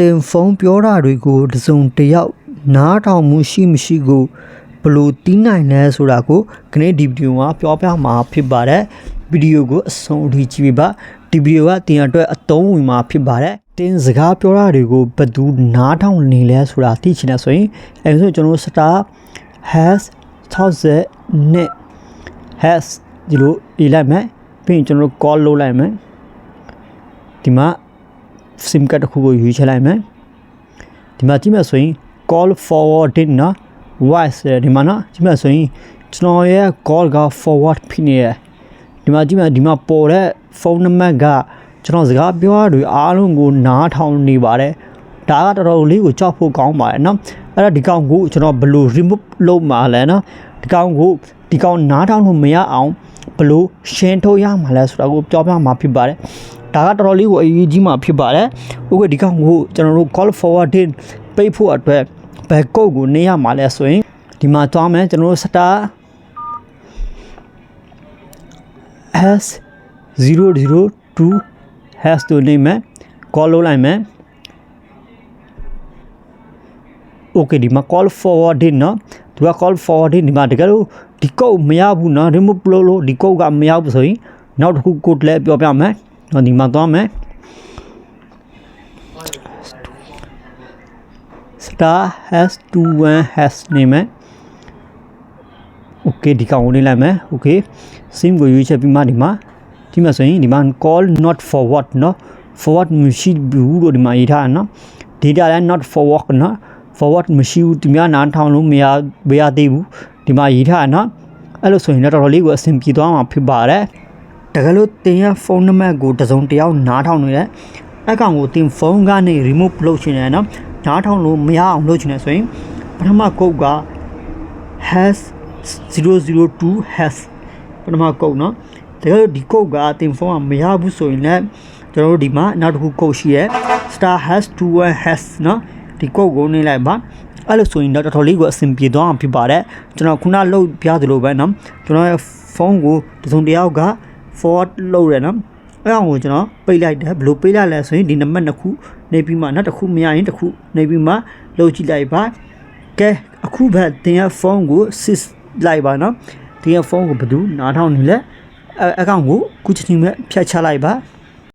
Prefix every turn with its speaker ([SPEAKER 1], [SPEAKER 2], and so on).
[SPEAKER 1] တင်ဖုန်းပြောတာတွေကိုတစုံတစ်ယောက်နားထောင်မှုရှိမရှိကိုဘယ်လို့တီးနိုင်လဲဆိုတာကိုခနေ့ဒီဗီဒီယိုမှာပြောပြမှာဖြစ်ပါတယ်ဗီဒီယိုကိုအဆုံးအထိကြည့်ပြပါဒီဗီဒီယိုကတင်အတွက်အသုံးဝင်မှာဖြစ်ပါတယ်တင်စကားပြောတာတွေကိုဘယ်သူနားထောင်နေလဲဆိုတာသိချင်တယ်ဆိုရင်အဲဆိုကျွန်တော်တို့ star has thousand net has ဒီလိုရေးလိုက်မယ်ပြီးရင်ကျွန်တော်တို့ call လုပ်လိုက်မယ်ဒီမှာ sim card တစ်ခုကိုရွေးချယ်လိုက်မယ်ဒီမှာကြည့်မယ်ဆိုရင် call forwarding နော် voice ဒီမှာနော်ကြည့်မယ်ဆိုရင်ကျွန်တော်ရဲ့ call က forward ဖြစ်နေတယ်ဒီမှာကြည့်မယ်ဒီမှာပေါ်တဲ့ဖုန်းနံပါတ်ကကျွန်တော်စကားပြောရတွေအားလုံးကိုနားထောင်နေပါတယ်ဒါကတော်တော်လေးကိုကြောက်ဖို့ကောင်းပါတယ်နော်အဲ့ဒါဒီကောင်ကိုကျွန်တော်ဘယ်လို remove လုပ်မှာလဲနော်ဒီကောင်ကိုဒီကောင်နားထောင်လို့မရအောင်ဘယ်လိုရှင်းထုတ်ရမှာလဲဆိုတာကိုပြောပြမှာဖြစ်ပါတယ် ဒါကတော်တော်လေးကိုအရေးကြီးမှာဖြစ်ပါတယ်ဥပဒေဒီကောင်ကိုကျွန်တော်တို့ call forwarding ပိတ်ဖို့အတွက်ဘယ်ကုတ်ကိုနေရမှာလဲဆိုရင်ဒီမှာသွားမယ်ကျွန်တော်တို့ star s 002 has တို့နေမယ် call လုပ်လိုက်မယ် okay ဒီမှာ call forwarding เนาะသူက call forwarding ဒီမှာတကယ်လို့ဒီကုတ်မရဘူးเนาะ remove လုပ်လို့ဒီကုတ်ကမရဘူးဆိုရင်နောက်တစ်ခု code လည်းပြောပြမယ် เนาะဒီမှာသွားမယ် star has 21 has နေမယ် okay ဒီကောင်ကိုနေလိုက်မယ် okay sim ကိုရွေးချက်ပြီးမှဒီမှာဒီမှာဆိုရင်ဒီမှာ call not forward เนาะ forward မရှိဘူးလို့ဒီမှာရေးထားတာเนาะ data လည်း not forward เนาะ forward မရှိဘူးဒီများနားထောင်လို့မရမရသေးဘူးဒီမှာရေးထားတာเนาะအဲ့လိုဆိုရင်တော့တော်တော်လေးကိုအဆင်ပြေသွားမှာဖြစ်ပါတယ် တကယ်လို့တင်ရဲ့ဖုန်းနံပါတ်ကိုတစုံတယောက်နားထောင်နေတဲ့အကောင်ကိုတင်ဖုန်းကနေ remove လုပ်ချင်တယ်နော်နားထောင်လို့မရအောင်လုပ်ချင်တယ်ဆိုရင်ပထမကုတ်က #002#has ပထမကုတ်နော်တကယ်လို့ဒီကုတ်ကတင်ဖုန်းကမရဘူးဆိုရင်လည်းကျွန်တော်တို့ဒီမှာနောက်တစ်ခုကုတ်ရှိရဲ star has 21 has နော်ဒီကုတ်ကိုနေလိုက်ပါအဲ့လိုဆိုရင်တော့တော်တော်လေးကိုအဆင်ပြေသွားအောင်ဖြစ်ပါတယ်ကျွန်တော်ခုနလောက်ပြသလိုပဲနော်ကျွန်တော်ရဲ့ဖုန်းကိုတစုံတယောက်က forward လုပ်ရနော်အဲ့အောင်ကိုကျွန်တော်ပိတ်လိုက်တယ်ဘယ်လိုပိတ်လိုက်လဲဆိုရင်ဒီနံပါတ်နှစ်ခုနေပြီးမှနောက်တစ်ခုမရရင်တစ်ခုနေပြီးမှလုတ်ကြည့်လိုက်ပါကဲအခုပဲတင်ရဖုန်းကိုစစ်လိုက်ပါနော်တင်ရဖုန်းကိုဘယ်သူနားထောင်နေလဲအဲအကောင်ကိုခုချင်းချင်းပဲဖြတ်ချလိုက်ပါ